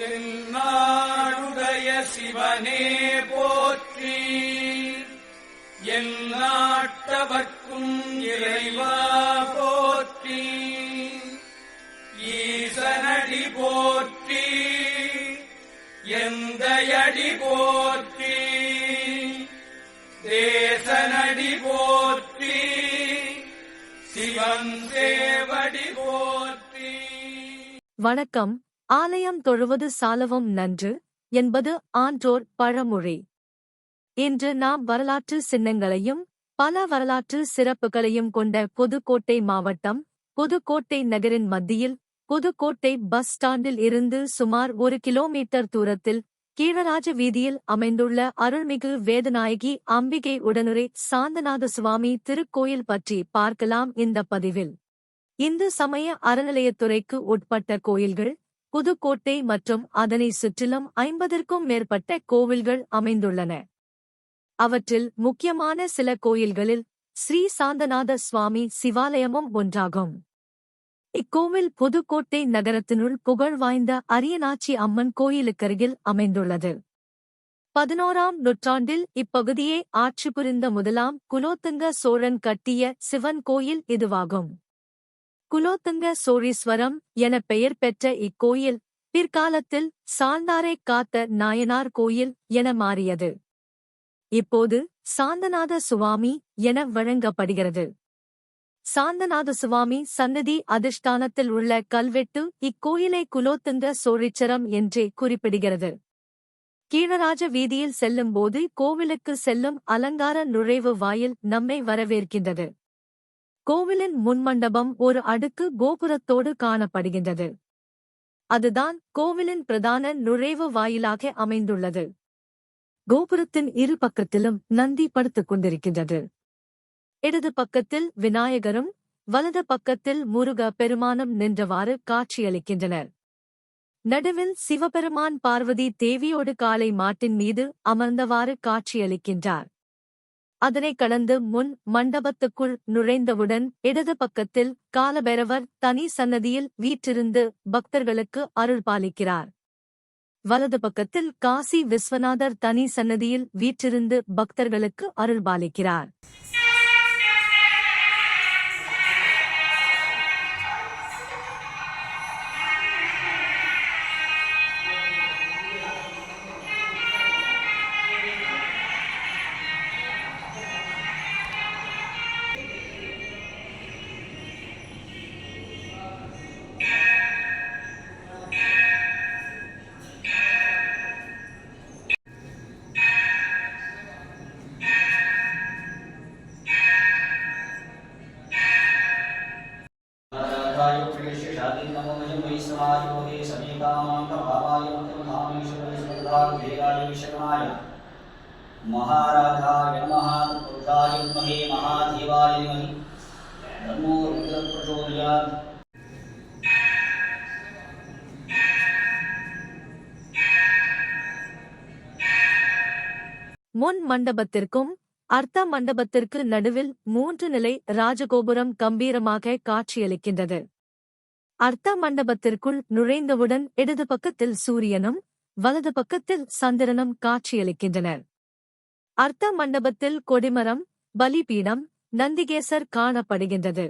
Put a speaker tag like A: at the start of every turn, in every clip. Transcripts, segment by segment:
A: தென்னாடுடைய சிவனே போற்றி. எந்நாட்டவர்க்கும் இறைவா போற்றி. ஈசனடி போற்றி. எந்தையடி போற்றி. தேசனடி போற்றி. சிவன் தேவடி போற்றி.
B: வணக்கம். ஆலயம் தொழுவது சாலவும் நன்று என்பது ஆன்றோர் பழமொழி. இன்று நாம் வரலாற்று சின்னங்களையும் பல வரலாற்று சிறப்புகளையும் கொண்ட புதுக்கோட்டை மாவட்டம் புதுக்கோட்டை நகரின் மத்தியில் புதுக்கோட்டை பஸ் ஸ்டாண்டில் இருந்து சுமார் ஒரு கிலோமீட்டர் தூரத்தில் கீழராஜ வீதியில் அமைந்துள்ள அருள்மிகு வேதநாயகி அம்பிகை உடனுரை சாந்தநாத சுவாமி திருக்கோயில் பற்றி பார்க்கலாம் இந்த பதிவில். இந்து சமய அறநிலையத்துறைக்கு உட்பட்ட கோயில்கள் புதுக்கோட்டை மற்றும் அதனை சுற்றிலும் ஐம்பதற்கும் மேற்பட்ட கோவில்கள் அமைந்துள்ளன. அவற்றில் முக்கியமான சில கோயில்களில் ஸ்ரீ சாந்தநாத சுவாமி சிவாலயமும் ஒன்றாகும். இக்கோவில் புதுக்கோட்டை நகரத்தினுள் புகழ் வாய்ந்த அரியநாச்சி அம்மன் கோயிலுக்கருகில் அமைந்துள்ளது. பதினோராம் நூற்றாண்டில் இப்பகுதியை ஆட்சி புரிந்த முதலாம் குலோத்துங்க சோழன் கட்டிய சிவன் கோயில் இதுவாகும். குலோத்துங்க சோழீஸ்வரம் என பெயர் பெற்ற இக்கோயில் பிற்காலத்தில் சாந்தாரை காத்த நாயனார் கோயில் என மாறியது. இப்போது சாந்தநாத சுவாமி என வழங்கப்படுகிறது. சாந்தநாத சுவாமி சன்னதி அதிஷ்டானத்தில் உள்ள கல்வெட்டு இக்கோயிலை குலோத்துங்க சோழிச்சரம் என்றே குறிப்பிடுகிறது. கீழராஜ வீதியில் செல்லும்போது கோவிலுக்கு செல்லும் அலங்கார நுழைவு வாயில் நம்மை வரவேற்கின்றது. கோவிலின் முன்மண்டபம் ஒரு அடுக்கு கோபுரத்தோடு காணப்படுகின்றது. அதுதான் கோவிலின் பிரதான நுழைவு வாயிலாக அமைந்துள்ளது. கோபுரத்தின் இரு பக்கத்திலும் நந்தி படுத்துக் கொண்டிருக்கின்றது. இடது பக்கத்தில் விநாயகரும் வலது பக்கத்தில் முருக பெருமானும் நின்றவாறு காட்சியளிக்கின்றனர். நடுவில் சிவபெருமான் பார்வதி தேவியோடு காலை மாட்டின் மீது அமர்ந்தவாறு காட்சியளிக்கின்றார். அதனை கடந்து முன் மண்டபத்துக்குள் நுழைந்தவுடன் இடது பக்கத்தில் காலபைரவர் தனி சன்னதியில் வீற்றிருந்து பக்தர்களுக்கு அருள் பாலிக்கிறார். வலது பக்கத்தில் காசி விஸ்வநாதர் தனி சன்னதியில் வீற்றிருந்து பக்தர்களுக்கு அருள் பாலிக்கிறார்.
C: राधाय प्रियस्य शादीनमोजं वै समायोगे समेकामां प्रभावाय मन्त्रधामेश्वरस्मृतां वेगाय विशकमाय महाराधाय नमः पुरुषाय विद्महे महादेवाय धीमहि तन्नो रुद्रः प्रचोदयात्
B: முன் மண்டபத்திற்கும் அர்த்த மண்டபத்திற்கு நடுவில் மூன்று நிலை ராஜகோபுரம் கம்பீரமாக காட்சியளிக்கின்றது. அர்த்த மண்டபத்திற்குள் நுழைந்தவுடன் இடது பக்கத்தில் சூரியனும் வலது பக்கத்தில் சந்திரனும் காட்சியளிக்கின்றனர். அர்த்த மண்டபத்தில் கொடிமரம் பலிபீடம் நந்திகேசர் காணப்படுகின்றது.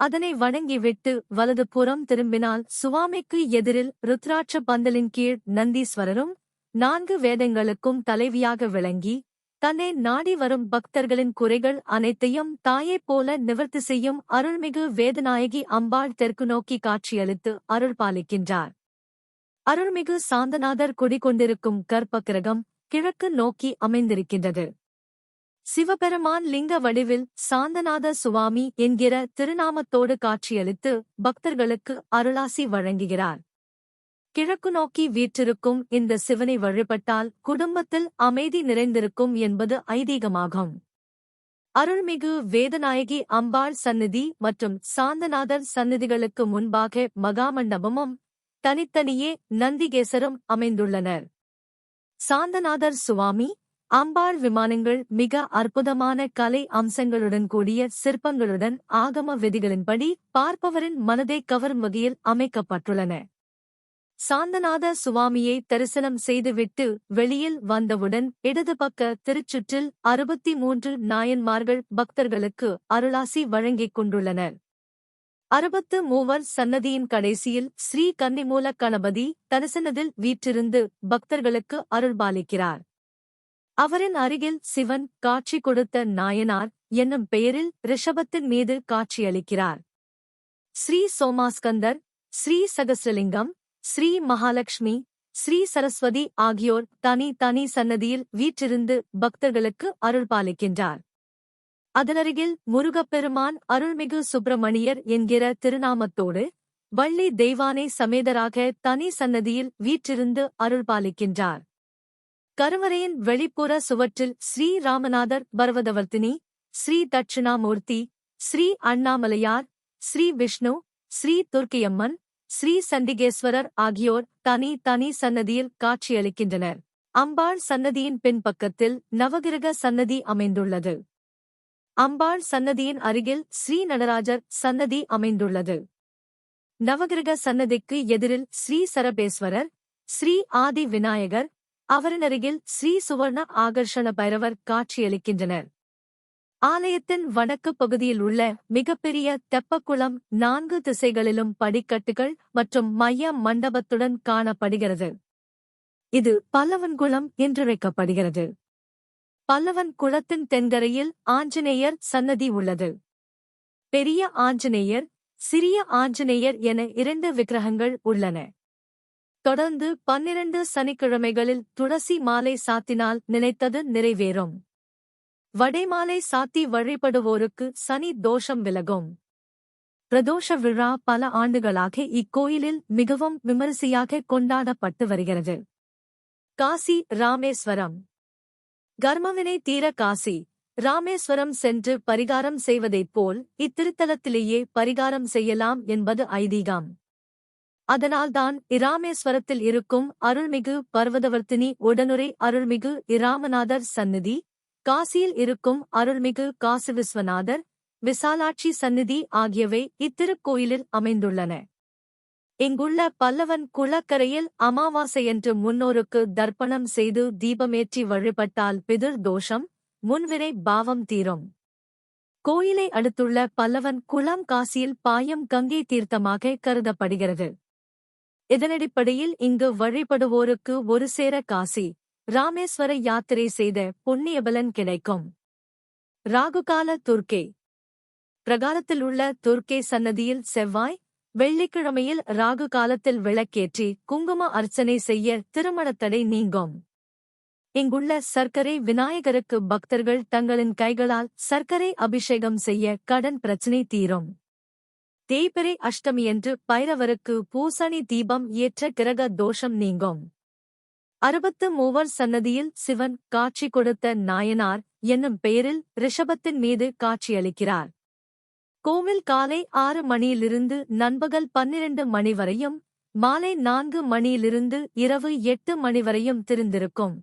B: அதனை வணங்கிவிட்டு வலது புறம் திரும்பினால் சுவாமிக்கு எதிரில் ருத்ராட்ச பந்தலின் கீழ் நந்தீஸ்வரரும் நான்கு வேதங்களுக்கும் தலைவியாக விளங்கி தன்னை நாடி வரும் பக்தர்களின் குறைகள் அனைத்தையும் தாயைப் போல நிவர்த்தி செய்யும் அருள்மிகு வேதநாயகி அம்பாள் தெற்கு நோக்கி காட்சியளித்து அருள் பாலிக்கின்றார். அருள்மிகு சாந்தநாதர் குடிகொண்டிருக்கும் கற்பக்கிரகம் கிழக்கு நோக்கி அமைந்திருக்கின்றது. சிவபெருமான் லிங்க வடிவில் சாந்தநாத சுவாமி என்கிற திருநாமத்தோடு காட்சியளித்து பக்தர்களுக்கு அருளாசி வழங்குகிறார். கிழக்கு நோக்கி வீற்றிருக்கும் இந்த சிவனை வழிபட்டால் குடும்பத்தில் அமைதி நிறைந்திருக்கும் என்பது ஐதீகமாகும். அருள்மிகு வேதநாயகி அம்பாள் சந்நிதி மற்றும் சாந்தநாதர் சந்நிதிகளுக்கு முன்பாக மகாமண்டபமும் தனித்தனியே நந்திகேசரும் அமைந்துள்ளனர். சாந்தநாதர் சுவாமி அம்பாள் விமானங்கள் மிக அற்புதமான கலை அம்சங்களுடன் கூடிய சிற்பங்களுடன் ஆகம விதிகளின்படி பார்ப்பவரின் மனதை கவரும் வகையில் அமைக்கப்பட்டுள்ளன. சாந்தநாத சுவாமியை தரிசனம் செய்துவிட்டு வெளியில் வந்தவுடன் இடது பக்க திருச்சுற்றில் அறுபத்தி மூன்று நாயன்மார்கள் பக்தர்களுக்கு அருளாசி வழங்கிக் கொண்டுள்ளனர். அறுபத்து மூவர் சன்னதியின் கடைசியில் ஸ்ரீ கன்னிமூல கணபதி தரிசனத்தில் வீற்றிருந்து பக்தர்களுக்கு அருள்பாலிக்கிறார். அவரின் அருகில் சிவன் காட்சி கொடுத்த நாயனார் என்னும் பெயரில் ரிஷபத்தின் மீது காட்சியளிக்கிறார். ஸ்ரீ சோமாஸ்கந்தர் ஸ்ரீ சகசலிங்கம் ஸ்ரீ மகாலட்சுமி ஸ்ரீ சரஸ்வதி ஆகியோர் தனி தனி சன்னதியில் வீற்றிருந்து பக்தர்களுக்கு அருள்பாலிக்கின்றார் அதனருகில் முருகப்பெருமான் அருள்மிகு சுப்பிரமணியர் என்கிற திருநாமத்தோடு வள்ளி தெய்வானை சமேதராக தனி சன்னதியில் வீற்றிருந்து அருள்பாலிக்கின்றார் கருவறையின் வெளிப்புற சுவற்றில் ஸ்ரீ ராமநாதர் பர்வதவர்த்தினி ஸ்ரீ தட்சிணாமூர்த்தி ஸ்ரீ அண்ணாமலையார் ஸ்ரீ விஷ்ணு ஸ்ரீ துர்க்கியம்மன் ஸ்ரீ சண்டிகேஸ்வரர் ஆகியோர் தனி தனி சன்னதியில் காட்சியளிக்கின்றனர். அம்பாள் சன்னதியின் பின்பக்கத்தில் நவகிரக சன்னதி அமைந்துள்ளது. அம்பாள் சன்னதியின் அருகில் ஸ்ரீ நடராஜர் சன்னதி அமைந்துள்ளது. நவகிரக சன்னதிக்கு எதிரில் ஸ்ரீ சரபேஸ்வரர் ஸ்ரீ ஆதி விநாயகர் அவரின் அருகில் ஸ்ரீ சுவர்ண ஆகர்ஷண பைரவர் காட்சியளிக்கின்றனர். ஆலயத்தின் வடக்கு பகுதியில் உள்ள மிகப்பெரிய தெப்பக்குளம் நான்கு திசைகளிலும் படிக்கட்டுகள் மற்றும் மைய மண்டபத்துடன் காணப்படுகிறது. இது பல்லவன்குளம் என்றழைக்கப்படுகிறது பல்லவன் குளத்தின் தென்கரையில் ஆஞ்சநேயர் சன்னதி உள்ளது. பெரிய ஆஞ்சநேயர் சிறிய ஆஞ்சநேயர் என இரண்டு விக்கிரகங்கள் உள்ளன. தொடர்ந்து பன்னிரண்டு சனிக்கிழமைகளில் துளசி மாலை சாத்தினால் நினைத்தது நிறைவேறும். வடைமாலை சாத்தி வழிபடுவோருக்கு சனி தோஷம் விலகும். பிரதோஷ விழா பல ஆண்டுகளாக இக்கோயிலில் மிகவும் விமரிசையாக கொண்டாடப்பட்டு வருகிறது. காசி ராமேஸ்வரம். கர்மவினை தீர காசி ராமேஸ்வரம் சென்று பரிகாரம் செய்வதைப் போல் இத்திருத்தலத்திலேயே பரிகாரம் செய்யலாம் என்பது ஐதீகம். அதனால்தான் இராமேஸ்வரத்தில் இருக்கும் அருள்மிகு பர்வதவர்த்தினி உடனுரை அருள்மிகு இராமநாதர் சந்நிதி காசியில் இருக்கும் அருள்மிகு காசி விஸ்வநாதர் விசாலாட்சி சந்நிதி ஆகியவை இத்திருக்கோயிலில் அமைந்துள்ளன. இங்குள்ள பல்லவன் குளக்கரையில் அமாவாசையன்று முன்னோருக்கு தர்ப்பணம் செய்து தீபமேற்றி வழிபட்டால் பிதிர் தோஷம் முன்வினை பாவம் தீரும். கோயிலை அடுத்துள்ள பல்லவன் குளம் காசியில் பாயம் கங்கை தீர்த்தமாக கருதப்படுகிறது. இதனடிப்படையில் இங்கு வழிபடுவோருக்கு ஒரு சேர காசி ராமேஸ்வர யாத்திரை செய்த புண்ணியபலன் கிடைக்கும். ராகுகால துர்க்கே. பிரகாரத்தில் உள்ள துர்க்கே சன்னதியில் செவ்வாய் வெள்ளிக்கிழமையில் ராகு காலத்தில் விளக்கேற்றி குங்கும அர்ச்சனை செய்ய திருமணத்தடை நீங்கும். இங்குள்ள சர்க்கரை விநாயகருக்கு பக்தர்கள் தங்களின் கைகளால் சர்க்கரை அபிஷேகம் செய்ய கடன் பிரச்சினை தீரும். தேய்பிரை அஷ்டமியன்று பைரவருக்கு பூசணி தீபம் ஏற்ற கிரக தோஷம் நீங்கும். அறுபத்து மூவர் சன்னதியில் சிவன் காட்சி கொடுத்த நாயனார் என்னும் பெயரில் ரிஷபத்தின் மீது காட்சியளிக்கிறார். கோவில் காலை ஆறு மணியிலிருந்து நண்பகல் பன்னிரண்டு மணி வரையும் மாலை நான்கு மணியிலிருந்து இரவு எட்டு மணி வரையும் திறந்திருக்கும்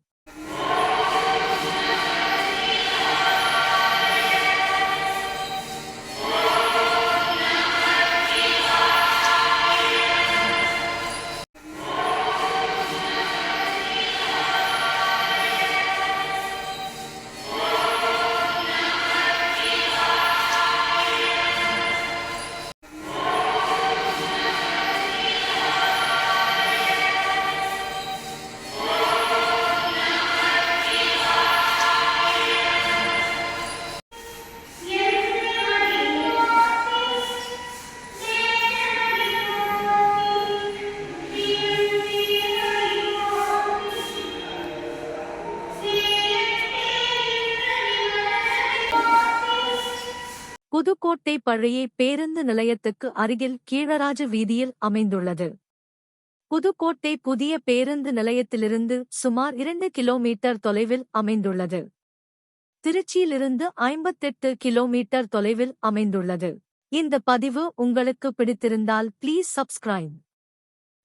B: புதுக்கோட்டை பழைய பேருந்து நிலையத்துக்கு அருகில் கீழராஜ வீதியில் அமைந்துள்ளது. புதுக்கோட்டை புதிய பேருந்து நிலையத்திலிருந்து சுமார் இரண்டு கிலோமீட்டர் தொலைவில் அமைந்துள்ளது. திருச்சியிலிருந்து ஐம்பத்தெட்டு கிலோமீட்டர் தொலைவில் அமைந்துள்ளது. இந்த பதிவு உங்களுக்கு பிடித்திருந்தால் ப்ளீஸ் சப்ஸ்கிரைப்.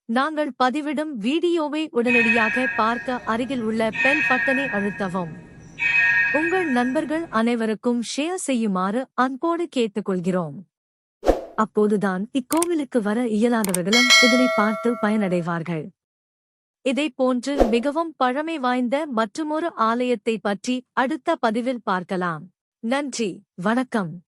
B: நாங்கள் பதிவிடும் வீடியோவை உடனடியாக பார்க்க அருகில் உள்ள பெல் பட்டனை அழுத்தவும். உங்கள் நண்பர்கள் அனைவருக்கும் ஷேர் செய்யுமாறு அன்போடு கேட்டுக்கொள்கிறோம். அப்போதுதான் இக்கோவிலுக்கு வர இயலாதவர்களும் இதனை பார்த்து பயனடைவார்கள். இதை போன்று மிகவும் பழமை வாய்ந்த மற்றுமொரு ஆலயத்தை பற்றி அடுத்த பதிவில் பார்க்கலாம். நன்றி வணக்கம்.